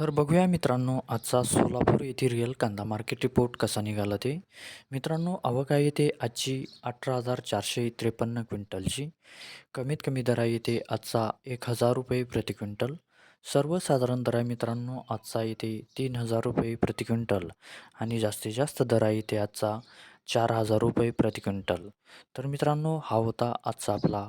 तर बघूया मित्रांनो आजचा सोलापूर येथे रिअल कांदा मार्केट रिपोर्ट कसा निघाला ते. मित्रांनो आवक आहे ते आजची अठरा हजार चारशे त्रेपन्न क्विंटलची. कमीत कमी दर आहे आजचा एक हजार रुपये प्रति क्विंटल. सर्वसाधारण दर आहे मित्रांनो आजचा येते तीन हजार रुपये प्रति क्विंटल. आणि जास्तीत जास्त दर आहे आजचा चार हजार रुपये प्रति क्विंटल. तर मित्रांनो हा होता आजचा आपला